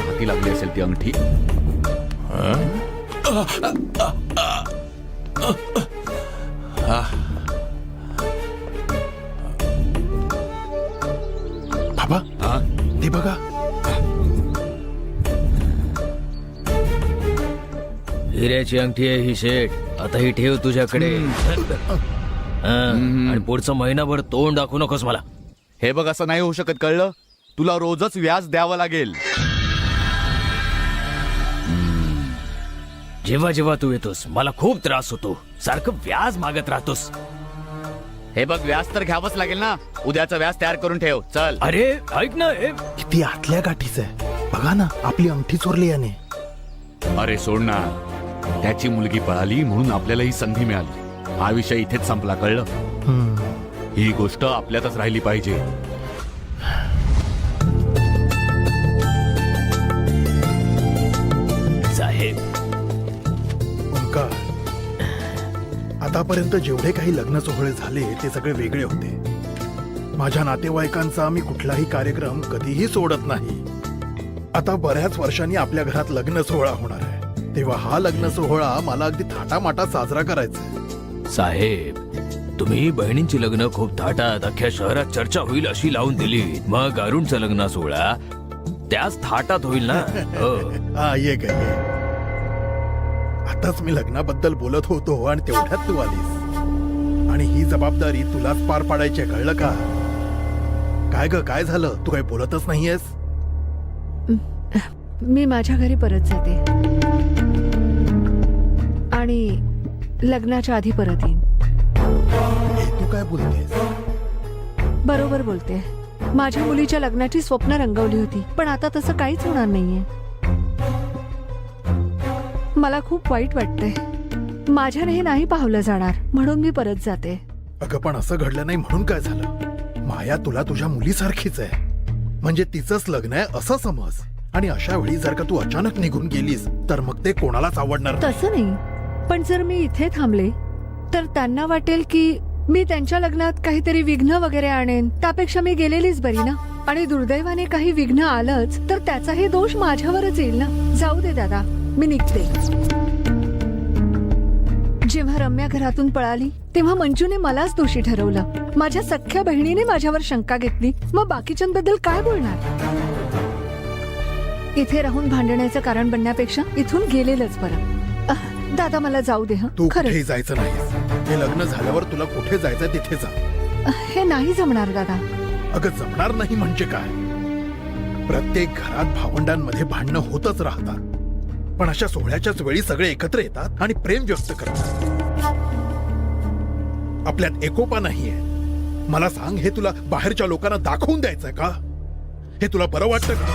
कोणाच्या हाती लागली असेल ती अंगठी. बाबा हा? ते बघा. हिऱ्याची अंगठी आहे ही शेठ. आता ही ठेव तुझ्याकडे. हा, आणि पुढचं महिनाभर तोंड दाखवू नकोस मला. हे बघ असं नाही होऊ शकत कळलं? तुला रोजच व्याज द्यावं लागेल. जेव्हा जेव्हा तू येतोस मला खूप त्रास होतो. सारखं व्याज मागत राहतोस. हे बघ व्याज तर घ्यावंच लागेल ना. उद्याचं व्याज तयार करून ठेव. चल. अरे ऐक ना ए, किती आतल्या गाठीच आहे. बघा ना आपली अंगठी चोरली याने. अरे सोड ना. त्याची मुलगी पळाली म्हणून आपल्याला ही संधी मिळाली. हा विषय इथेच संपला कळलं? हम्म. ही गोष्ट आपल्यातच राहिली पाहिजे. आतापर्यंत जेवढे काही लग्न सोहळे झाले ते सगळे वेगळे होते. माझ्या नातेवाईकांचा मी कुठलाही कार्यक्रम कधीही सोडत नाही. आता बऱ्याच वर्षांनी आपल्या घरात लग्न सोहळा होणार आहे. तेव्हा हा लग्न सोहळा मला अगदी थाटामाटात साजरा करायचा. साहेब तुम्ही बहिणींची लग्न खूप थाटात अख्ख्या शहरात चर्चा होईल अशी लावून दिली. मग अरुणचं लग्न सोहळा त्याच थाटात होईल ना? हो. ये ग ये. आताच मी लग्नाबद्दल बोलत होतो आणि तेवढ्यात तू आलीस. आणि ही जबाबदारी तुलाच पार पाडायची आहे, कळलं का? काय ग काय झालं? तू काही बोलतच नाहीयेस? मी माझ्या घरी परत जाते. आणि लग्नाच्या आधी परत येईन. तू काय बोलतेस? बरोबर बोलते. माझ्या मुलीच्या लग्नाची स्वप्न रंगवली होती पण आता तसं काहीच होणार नाहीये. मला खूप वाईट वाटतंय. माझ्याने हे नाही पाहलं जाणार म्हणून मी परत जाते. अगं पण असं घडलं नाही म्हणून काय झालं? माया तुला तुझ्या मुलीसारखीच आहे. म्हणजे तिचंच लग्न आहे असं समज. आणि अशा वेळी जर का तू अचानक निघून गेलीस तर मग ते कोणालाच आवडणार नाही. तसं नाही. पण जर मी इथे थांबले तर त्यांना वाटेल की मी त्यांच्या लग्नात काहीतरी विघ्न वगैरे आणेन. त्यापेक्षा मी गेलेलीच बरी ना? आणि दुर्दैवाने काही विघ्न आलंच तर त्याचाही दोष माझ्यावरच येईल ना? जाऊ दे दादा. मी निघते. जेव्हा रम्या घरातून पळाली तेव्हा मंजूने मलाच दोषी ठरवलं. माझ्या सख्ख्या बहिणीने माझ्यावर शंका घेतली. मग बाकीच्यांबद्दल काय बोलणार? इथे राहून भांडण्याचं कारण बनण्यापेक्षा इथून गेलेलंच बरं. दादा मला जाऊ दे हं? तू कुठेही जायचं नाहीस हे लग्न झाल्यावर तुला कुठे जायचं तिथे जा. हे नाही जमणार दादा. अगं जमणार नाही म्हणजे काय? प्रत्येक घरात भावंडांमध्ये भांडणं होतच राहतात. पण अशा सोहळ्याच्याच वेळी सगळे एकत्र येतात आणि प्रेम व्यक्त करतात. आपल्यात एकोपा नाहीये. मला सांग हे तुला बाहेरच्या लोकांना दाखवून द्यायचंय का? हे तुला बरं वाटतं का?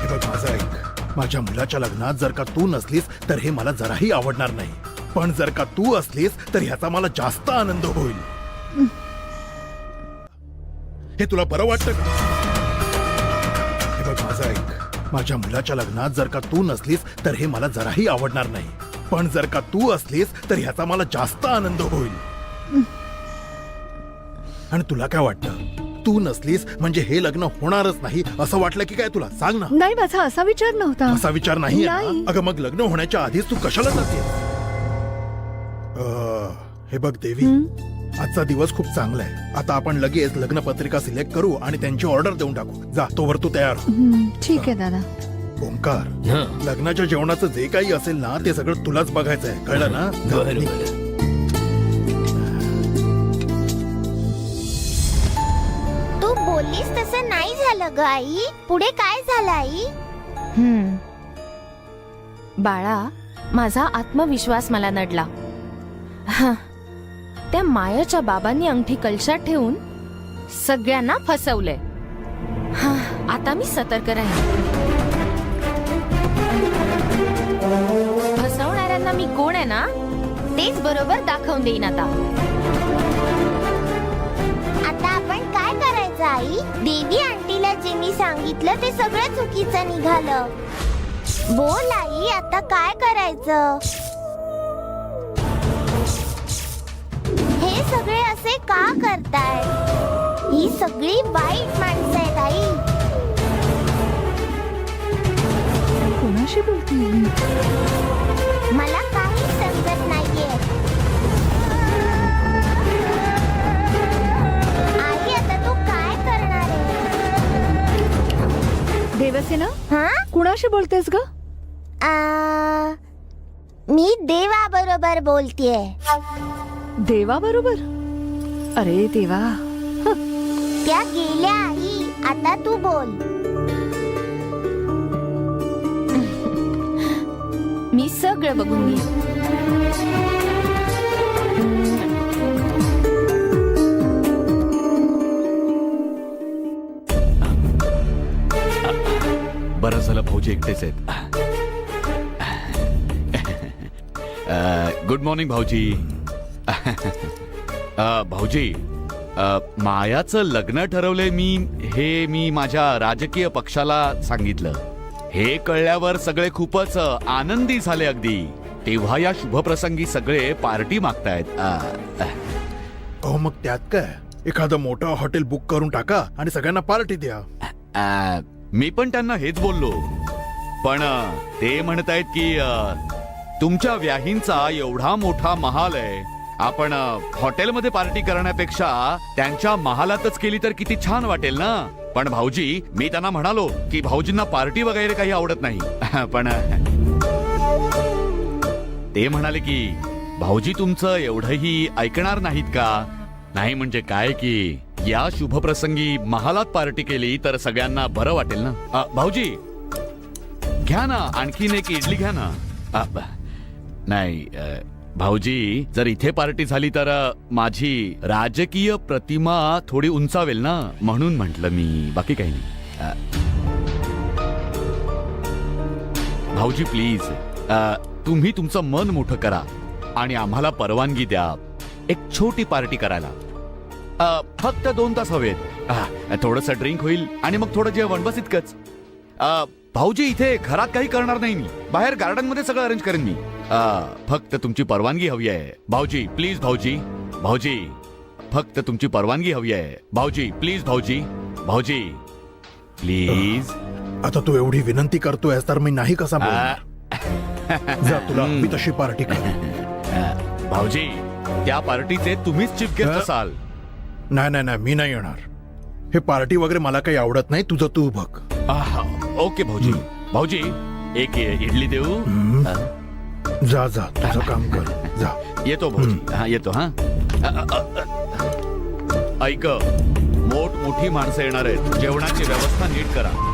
हे बघ माझं ऐक. माझ्या मुलाच्या लग्नात जर का तू नसलीस तर हे मला जराही आवडणार नाही. पण जर का तू असलीस तर ह्याचा मला जास्त आनंद होईल. हे तुला बरं वाटतं का? हे बघ माझं ऐक. माझ्या मुलाच्या लग्नात जर का तू नसलीस तर हे मला जराही आवडणार नाही. पण जर का तू असलीस तर ह्याचा मला जास्त आनंद होईल. आणि तुला काय वाटतं? तू नसलीस म्हणजे हे लग्न होणारच नाही असं वाटलं की काय तुला? सांग ना. नाही माझा असा विचार नव्हता. असा विचार नाही. अगं मग लग्न होण्याच्या आधीच तू कशाला जाते हे बघ देवी. आजचा दिवस खूप चांगला आहे आता आपण लगेच लग्न पत्रिका सिलेक्ट करू आणि त्यांची ऑर्डर देऊन टाकू जा तोवर तू तयार हो. ठीक आहे दादा ओंकार हं. लग्नाच्या जेवणाचं जे काही असेल ना ते सगळं तुलाच बघायचं आहे कळलं ना जा, बरं, निघ. बरं. तू बोललीस तसं नाही झालं ग आई पुढे काय झालं आई हम्म. बाळा माझा आत्मविश्वास मला नडला हं. त्या मायाच्या बाबांनी अंगठी कलशात ठेवून सगळ्यांना फसवलंय. हं, आता मी सतर्क राहीन. फसवणाऱ्यांना मी कोण आहे ना तेच बरोबर दाखवून देईन आता. आता आपण काय करायचं आई? देवी आंटीला जे मी सांगितलं ते सगळं चुकीचं निघालं. बोल आई आता काय करायचं? का करताय? ही सगळी वाईट माणसं आहेत आई. कोणाशी बोलते मला काही समजत नाहीये. आई आता तू काय करणार आहे? देवसेना? हा? कुणाशी बोलतेस ग? आ, मी देवाबरोबर बोलतेय. देवाबरोबर? अरे देवा. त्या गेल्या आई आता तू बोल. मी सगळं बघून घेईन. बरं झालं भाऊजी एकटेच आहेत. गुड मॉर्निंग भाऊजी. अ, भाऊजी अ, मायाचं लग्न ठरवलंय मी हे मी माझ्या राजकीय पक्षाला सांगितलं. हे कळल्यावर सगळे खूपच अ, आनंदी झाले अगदी. तेव्हा या शुभप्रसंगी सगळे पार्टी मागतायत. अहो मग त्यात काय? एखादं मोठं हॉटेल बुक करून टाका आणि सगळ्यांना पार्टी द्या. मी पण त्यांना हेच बोललो. पण अ, ते म्हणतायत की अ, तुमच्या व्याहींचा एवढा मोठा महाल आहे आपण हॉटेलमध्ये पार्टी करण्यापेक्षा त्यांच्या महालातच केली तर किती छान वाटेल ना? पण भाऊजी मी त्यांना म्हणालो की भाऊजींना पार्टी वगैरे काही आवडत नाही. पण ते म्हणाले की भाऊजी तुमचं एवढंही ऐकणार नाहीत का? नाही म्हणजे काय की या शुभप्रसंगी महालात पार्टी केली तर सगळ्यांना बरं वाटेल ना? भाऊजी घ्या ना आणखीन एक इडली घ्या ना. नाही अ, भाऊजी जर इथे पार्टी झाली तर माझी राजकीय प्रतिमा थोडी उंचावेल ना? म्हणून म्हंटल मी बाकी काही नाही. भाऊजी प्लीज. तुम्ही तुमचं मन मोठं करा आणि आम्हाला परवानगी द्या. एक छोटी पार्टी करायला. फक्त दोन तास हवेत. थोडस ड्रिंक होईल आणि मग थोडं जेवण बस इतकंच. भाऊजी इथे घरात काही करणार नाही मी. बाहेर गार्डनमध्ये सगळं अरेंज करेन मी. फक्त तुमची परवानगी हवी आहे. भाऊजी प्लीज भाऊजी. भाऊजी फक्त तुमची परवानगी हवी आहे. भाऊजी प्लीज भाऊजी. भाऊजी प्लीज आता तू एवढी विनंती करतोय तर मी नाही कसा बोलणार? जा तुला हवी तशी पार्टी कर. भाऊजी त्या पार्टीचे तुम्हीच चिफ गेस्ट अ? असाल. नाही नाही नाही मी नाही येणार. हे पार्टी वगैरे मला काही आवडत नाही तुझं तू बघ. आहा, ओके भाऊजी. भाऊजी एक इडली देऊ. जा जा तुझं काम कर. जा. येतो भाऊजी हा येतो हा. अ, अ, अ, अ. ऐक मोठ मोठी माणसं येणार आहेत. जेवणाची व्यवस्था नीट करा.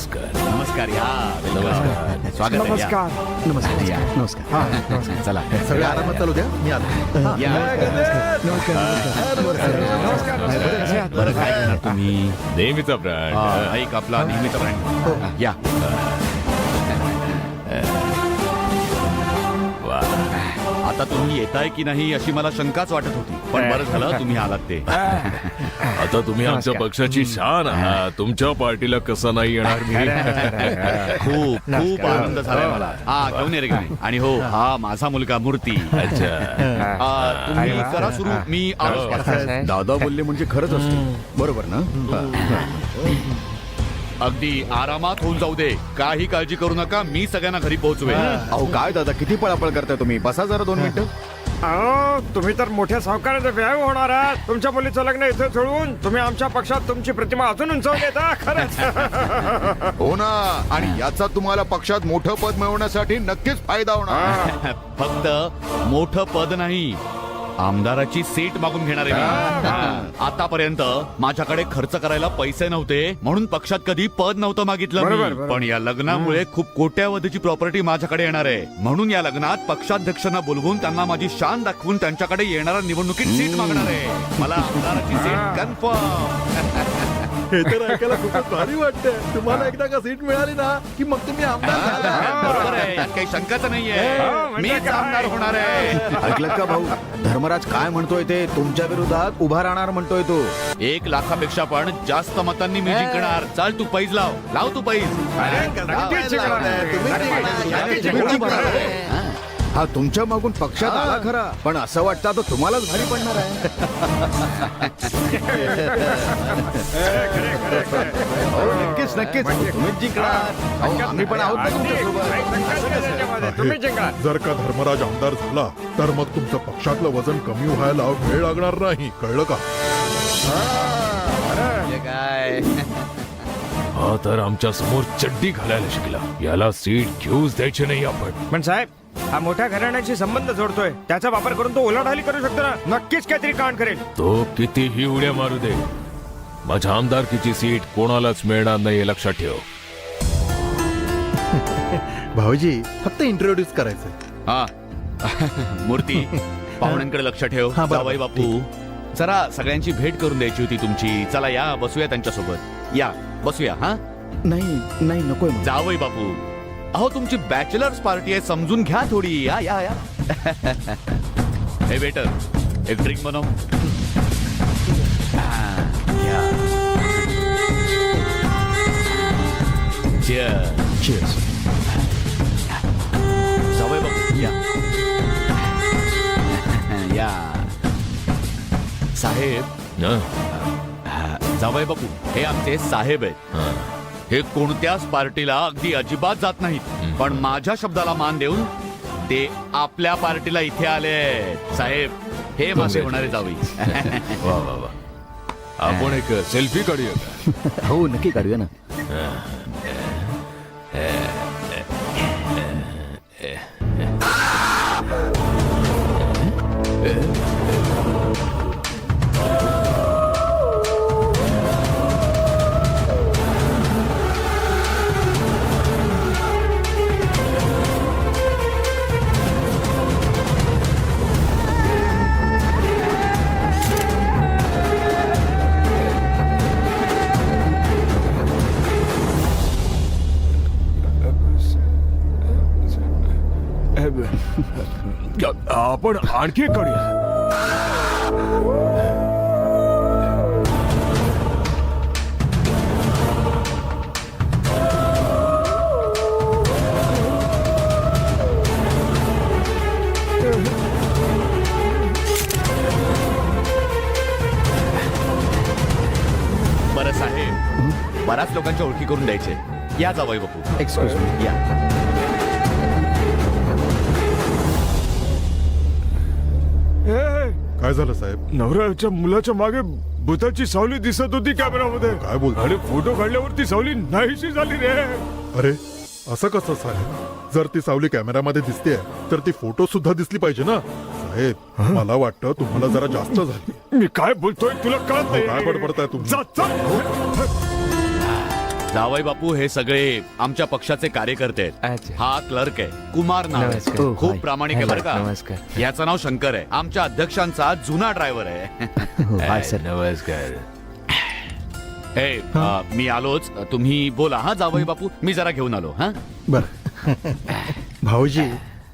नमस्कार. नमस्कार या. welcome. स्वागत आहे या. नमस्कार. या. नमस्कार. चला. सगळे आरामात चालू द्या. मी आलो. या. बरं काय घेणार तुम्ही? नेहमीचा ब्रँड हा, ऐक आपला नेहमीचा ब्रँड या. वा आता तुम्ही येताय की नाही अशी मला शंकाच वाटत होती. पण बरं झालं तुम्ही आलात ते. आता तुम्ही आमच्या पक्षाची शान आहात. तुमच्या पार्टीला कसं नाही येणार मी? खूप खूप आनंद झालाय मला. हा घेऊन ये रे. आणि हो हा. माझा मुलगा मूर्ती. अच्छा. आ, तुम्ही करा सुरू. मी आलोच. दादा बोलले म्हणजे खरंच असतं. बरोबर ना? अगदी आरामात होऊन जाऊ दे. काही काळजी करू नका मी सगळ्यांना घरी पोहोचवे अहो काय दादा किती पळापळ करताय तुम्ही? बसा जरा दोन मिनिटं. अहो तुम्ही तर मोठ्या सावकाराचे व्यायाम होणार आहात. तुमच्या मुलीचं लग्न इथे सोडवून तुम्ही आमच्या पक्षात तुमची प्रतिमा अजून उंचवली खरंच. हो ना. आणि याचा तुम्हाला पक्षात मोठं पद मिळवण्यासाठी नक्कीच फायदा होणार. फक्त मोठं पद नाही आमदाराची सीट मागून घेणार आहे. आतापर्यंत माझ्याकडे खर्च करायला पैसे नव्हते म्हणून पक्षात कधी पद नव्हतं मागितलं. पण या लग्नामुळे खूप कोट्यावधीची प्रॉपर्टी माझ्याकडे येणार आहे. म्हणून या लग्नात पक्षाध्यक्षांना बोलवून त्यांना माझी शान दाखवून त्यांच्याकडे येणाऱ्या निवडणुकीत सीट मागणार आहे. मला आमदाराची सीट कन्फर्म हे तर ऐकायला खूपच भारी वाटतंय तुम्हाला एकदा का सीट मिळाली ना की मग तुम्ही आमदार झाला. बरोबर आहे यात काही शंकाच नाहीये हो, म्हणजे मीच? आमदार होणार आहे ऐकलं का भाऊ धर्मराज काय म्हणतोय ते तुमच्या विरोधात उभा राहणार म्हणतोय तो एक लाखापेक्षा पण जास्त मतांनी मी जिंकणार चाल तू पैज लाव लाव तू पैज जिंकणार. तुम्ही जिंकणार. तुम्ही. जिंकणार. हा तुमच्या मागून पक्षात आला खरा. पण असं वाटतं आता तुम्हालाच भारी पडणार आहे. हो, नक्कीच नक्कीच. तुम्हीच जिंकणार. आम्ही पण आहोत ना. तुमच्यासोबत. तुम्ही जिंकणार. जर का धर्मराज आमदार झाला तर मग तुमचं पक्षातलं वजन कमी व्हायला वेळ लागणार नाही. कळलं का? काय? हा तर आमच्यासमोर चड्डी घालायला शिकला. याला सीट घेऊच द्यायची नाही आपण. पण साहेब हा मोठ्या घराण्याशी संबंध जोडतोय. त्याचा वापर करून तो ओलाढाली करू शकतो ना. नक्कीच काहीतरी कांड करेल. तो कितीही उड्या मारू दे माझ्या आमदारकीची सीट कोणालाच मिळणार नाही हे लक्षात ठेव. भाऊजी फक्त इंट्रोड्यूस करायचंय. हा. मूर्ती पाहुण्यांकडे लक्ष ठेव. हा, बरोबर. जावई बापू जरा सगळ्यांची भेट करून द्यायची होती तुमची. चला या बसूया त्यांच्यासोबत. या बसूया हा? नाही नाही नकोय मला. जावई बापू अहो तुमची बॅचलर्स पार्टी आहे समजून घ्या थोडी. या या या. हे वेटर एक ड्रिंक बनव. या. या. या. साहेब. जावई बापू हे आमचे साहेब आहेत. हं. कोणत्याच पार्टीला अगदी अजिबात जात नाहीत. पण माझ्या शब्दाला मान देऊन ते आपल्या पार्टीला इथे आले साहेब हे माझे होणारे जावई. वा वा वा. आपण एक सेल्फी काढूया का? हो नक्की काढूया ना. आपण आणखी बरं साहेब बऱ्याच लोकांच्या ओळखी करून द्यायचे. या जावई बापू. एक्सक्यूज मी या. काय झालं साहेब? नवऱ्याच्या मुलाच्या मागे भूताची सावली दिसत होती कॅमेरामध्ये. काय बोलतो? आणि फोटो काढल्यावर ती सावली नाहीशी झाली रे. अरे असं कसं साहेब? जर ती सावली कॅमेरामध्ये दिसते तर ती फोटो सुद्धा दिसली पाहिजे ना? साहेब मला वाटतं तुम्हाला जरा जास्त झाली. मी काय बोलतोय तुला कळत काय बडबडताय तुम्ही? जा. जावई बापू हे सगळे आमच्या पक्षाचे कार्यकर्ते आहेत. अच्छा. हा क्लर्क आहे. कुमार नाव आहे. नमस्कार. हो, खूप हाय. प्रामाणिक आहे बरं का? नमस्कार. याचं नाव शंकर आहे. आमच्या अध्यक्षांचा जुना ड्रायव्हर आहे. हो, हाय सर नमस्कार. हे. अ, मी आलोच. तुम्ही बोला हा जावई बापू? मी जरा घेऊन आलो हा? बर. भाऊजी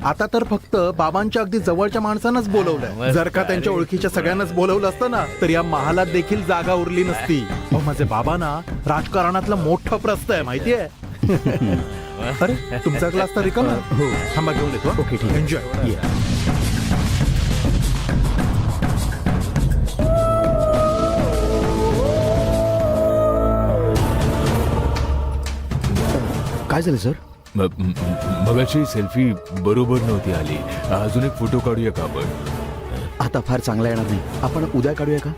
आता तर फक्त बाबांच्या अगदी जवळच्या माणसांनाच बोलवलंय. जर का त्यांच्या ओळखीच्या सगळ्यांनाच बोलवलं असतं ना तर या महालात देखील जागा उरली नसती. अहो, माझे बाबा ना राजकारणातलं मोठं प्रस्त आहे माहितीये? अरे तुमचा क्लास तर रिकामा आहे? हो. थांबा घेऊन येतो ओके ठीक एन्जॉय काय झालं सर? म- म- मगाची सेल्फी बरोबर नव्हती आली. अजून एक फोटो काढूया का आपण? आता फार चांगला येणार नाही. आपण उद्या काढूया का?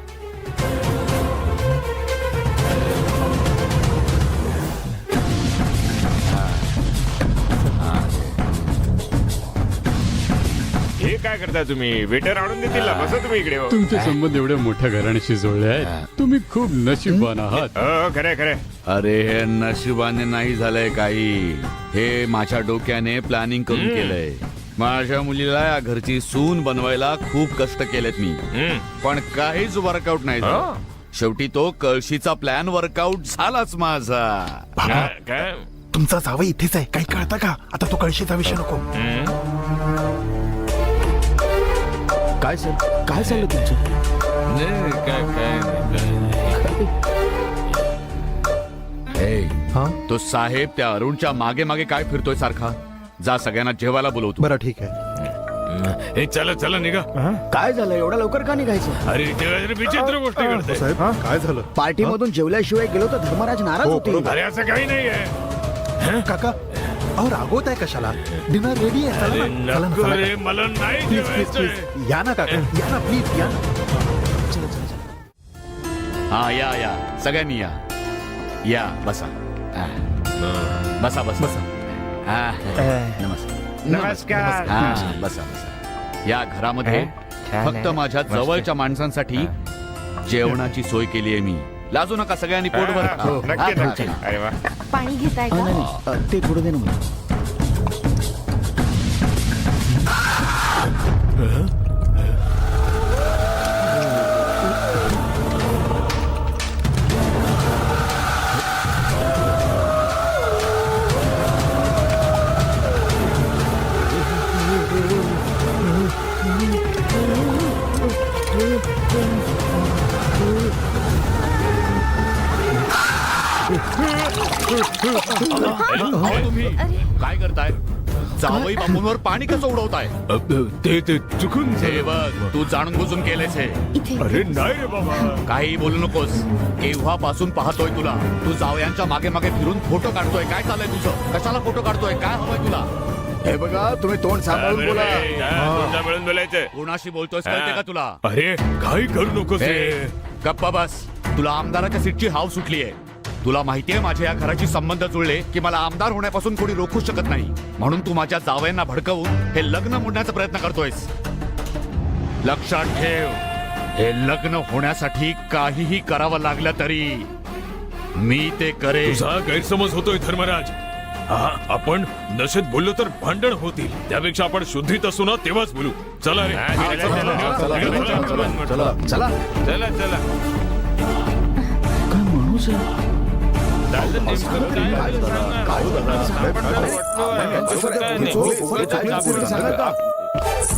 हे करताय तुम्ही? वेटर आणून देतील ना बसा तुम्ही इकडे हो. तुमचे संबंध एवढ्या मोठ्या घराण्याशी जोडले आहेत. तुम्ही खूप नशीबवान आहात. हो खरे खरे अरे हे नशिबाने नाही झालंय काही. हे माझ्या डोक्याने प्लॅनिंग करून केलंय. माझ्या मुलीला या घरची सून बनवायला खूप कष्ट केलेत मी. पण काहीच वर्कआउट नाही झालं. शेवटी तो कळशीचा प्लॅन वर्कआउट झालाच माझा. काय- तुमचा जावई इथेच आहे. काही कळतं का? आता तो कळशीचा विषय नको. काय सर? काय चाललं तुमचं? नाही काय काय नाही, काय ए, तो साहेब त्या अरुणच्या मागे मागे काय फिरतोय सारखा? जा सगळ्यांना जेवायला बोलवतो. बरं ठीक आहे. हे चला चला निघा. काय झालं? एवढ्या लवकर का निघायचं? अरे विचित्र गोष्टी घडते साहेब काय झालं? पार्टी मधून जेवल्याशिवाय गेलो तर धर्मराज नाराज हो, होतील. बरोबर. अरे असं काही नाहीये. काका अहो रागवत आहे कशाला? डिनर रेडी आहे चला ना. चला ना, चला ना. मला नाही प्लीज प्लीज प्लीज या ना काका या ना प्लीज या ना हा या या। सगळ्यांनी या। या बसा। हा. बसा बसा। बसा। हा नमस्कार। नमस्कार। हा बसा बसा। या घरामध्ये फक्त माझ्या जवळच्या माणसांसाठी जेवणाची सोय केली आहे मी. लाजू नका सगळ्यांनी पोटभर खा. हो, नक्की हा, नक्की. अरे वा पाणी घेताय का नाही, नाही. अ, ते थोडं दे ना मला अहो, तुम्ही काय करताय? जावई बापूंवर पाणी कसं उडवताय? अ, ते ते चुकून हे झालं. बघ तू जाणून बुजून केलेस हे अरे नाही रे बाबा. काही बोलू नकोस. केव्हापासून पाहतोय तुला? तू जावयांच्या मागे मागे फिरून फोटो काढतोय. काय चाललंय तुझं? कशाला फोटो काढतोय? काय हवंय तुला? हे बघा तुम्ही तोंड सांभाळून बोला. मिळून बोलायचं. कोणाशी बोलतोयस कळते का तुला? अरे काही करू नकोस ए, रे. गप्पा बस. तुला आमदाराच्या सीटची हाव सुटली आहे तुला माहितीये माझ्या या घराची संबंध जुळले की मला आमदार होण्यापासून कोणी रोखू शकत नाही. म्हणून तू माझ्या जावयांना भडकवून हे लग्न मोडण्याचा प्रयत्न करतोयस. लक्षात ठेव हे लग्न होण्यासाठी काहीही करावं लागलं तरी मी ते तुझा गैरसमज होतोय धर्मराज. हा आपण नशेत बोललो तर भांडण होतील. त्यापेक्षा आपण शुद्धीत असू ना तेव्हाच बोलू. चला रे. चला चला चला चला काय माणूस आहे Thank you.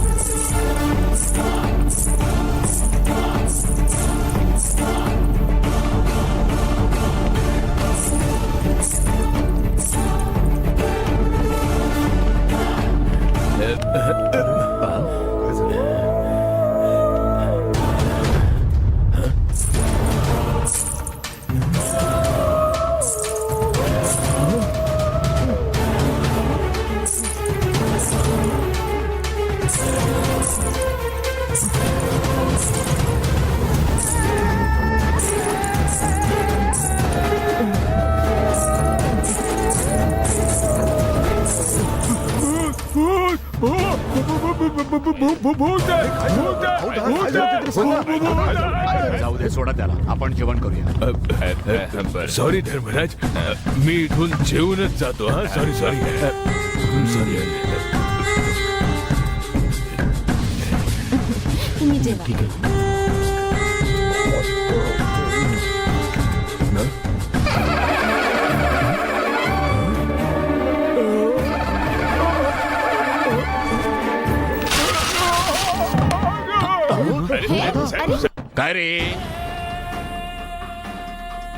जाऊ दे सोडा त्याला. आपण जेवण करूया. सॉरी धर्मराज. मी इथून जेवूनच जातो हा? Sorry sorry. सॉरी. तुम्ही जेवा. काय रे?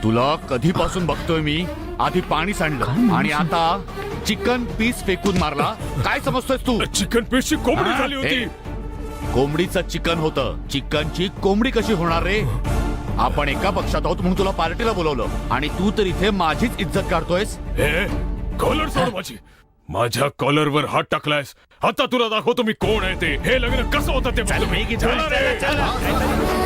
तुला कधीपासून बघतोय मी? आधी पाणी सांडलं आणि आता चिकन पीस फेकून मारला. काय समजतोयस तू? चिकन पेशी कोंबडी झाली होती. कोंबडीचं चिकन होतं. चिकनची कोंबडी कशी होणार रे? आपण एका पक्षात आहोत म्हणून तुला पार्टीला बोलवलं. आणि तू तर इथे माझीच इज्जत काढतोयस. हे कॉलर सोड माझी. माझ्या कॉलरवर हात टाकलायस आता तुला दाखवतो मी कोण आहे ते हे लग्न कसं होतं ते मी. चला रे.